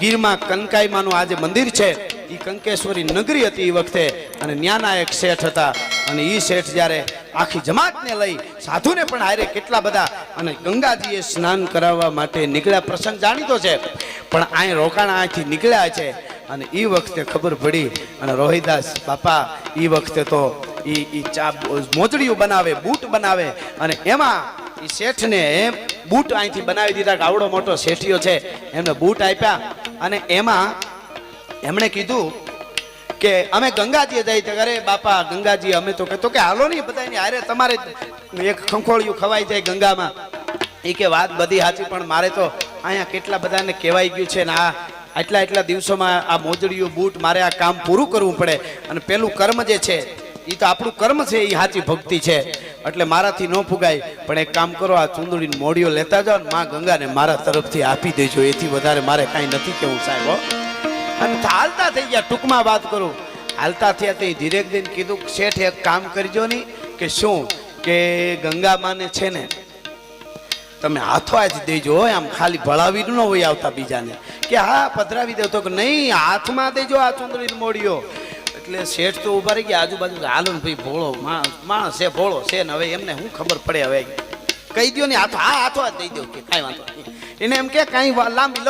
ગીરમાં કનકાઈમાનું આ જે મંદિર છે એ કંકેશ્વરી નગરી હતી એ વખતે. અને ન્યાના એક શેઠ હતા. અને એ શેઠ જ્યારે આખી જમાતને લઈ સાધુને પણ હારે કેટલા બધા અને ગંગાજીએ સ્નાન કરાવવા માટે નીકળ્યા, પ્રસંગ જાણીતો છે. પણ અહીં રોકાણા અહીંથી નીકળ્યા છે. અને એ વખતે ખબર પડી અને રોહિદાસ, બાપા એ વખતે તો એ ચા મોજડીયું બનાવે, બૂટ બનાવે. અને એમાં એ શેઠને બૂટ અહીંથી બનાવી દીધા. કે આવડો મોટો શેઠિયો છે. એમને બૂટ આપ્યા અને એમાં એમણે કીધું કે અમે ગંગાજીએ જઈ અરે બાપા ગંગાજી અમે તો કહેતો કે હાલો નહીં બધા અરે તમારે એક ખંખોળિયું ખવાઈ જાય ગંગામાં. એ કે વાત બધી સાચી, પણ મારે તો અહીંયા કેટલા બધાને કહેવાઈ ગયું છે ને આ આટલા એટલા દિવસોમાં આ મોજડીયું બૂટ મારે આ કામ પૂરું કરવું પડે. અને પેલું કર્મ જે છે એ તો આપણું કર્મ છે એ સાચી ભક્તિ છે. એટલે મારાથી ન ફુગાય. પણ એક કામ કરો, આ ચુંદડીની મોડીઓ લેતા જાઓ ને માં ગંગાને મારા તરફથી આપી દેજો. એથી વધારે મારે કાંઈ નથી કેવું સાહેબ. અને હાલતા થઈ ગયા, ટૂંકમાં વાત કરું. હાલતા થયા તે ધીરે ધીરે કીધું શેઠ એક કામ કરજો નહીં કે શું? કે ગંગામાને છે ને, તમે હાથો જ દેજો આમ ખાલી ભળાવી ન હોય આવતા બીજાને. કે હા, પધરાવી દેવ તો કે નહીં, હાથમાં દેજો આ ચુંદડી મોડીઓ એટલે શેઠ તો ઊભા રહી ગયા. આજુબાજુ હાલો ને ભાઈ, ભોળો માણસ છે, ભોળો છે ને હવે એમને શું ખબર પડે હવે. કહી દો ને હાથો હા હાથો દઈ દો કે, કાંઈ વાંધો એને એમ કે, કાંઈ લાંબી લો.